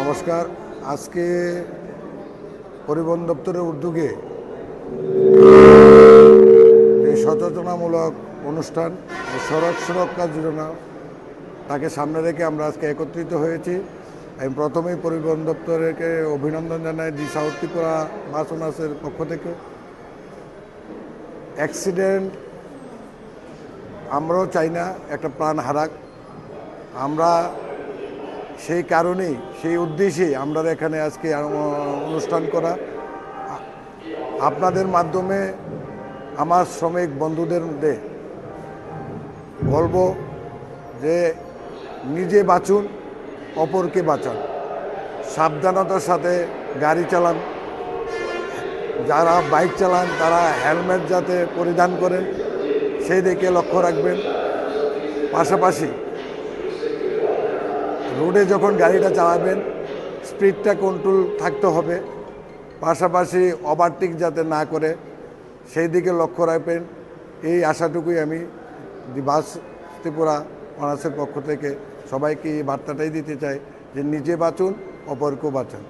নমস্কার। আজকে পরিবহন দপ্তরের উদ্যোগে এই সচেতনামূলক অনুষ্ঠান সড়ক সুরক্ষা যোজনা তাকে সামনে রেখে আমরা আজকে একত্রিত হয়েছি। আমি প্রথমেই পরিবহন দপ্তরকে অভিনন্দন জানাই দি সাউথ ত্রিপুরা ওনার্সের পক্ষ থেকে। অ্যাক্সিডেন্ট, আমরাও চাই না, একটা প্রাণ হারাক। আমরা সেই কারণেই সেই উদ্দেশ্যে আমরা এখানে আজকে অনুষ্ঠান করা। আপনাদের মাধ্যমে আমার শ্রমিক বন্ধুদের মধ্যে বলব যে নিজে বাঁচুন, অপরকে বাঁচান। সাবধানতার সাথে গাড়ি চালান। যারা বাইক চালান, তারা হেলমেট যাতে পরিধান করেন, সেই দিকে লক্ষ্য রাখবেন। পাশাপাশি রোডে যখন গাড়িটা চালাবেন, স্পিডটা কন্ট্রোল থাকতে হবে। পাশাপাশি ওভারটেক যাতে না করে, সেই দিকে লক্ষ্য রাখবেন। এই আশাটুকুই আমি বাস ত্রিপুরা অনার্সের পক্ষ থেকে সবাইকে এই বার্তাটাই দিতে চাই যে নিজে বাঁচুন, অপরকেও বাঁচান।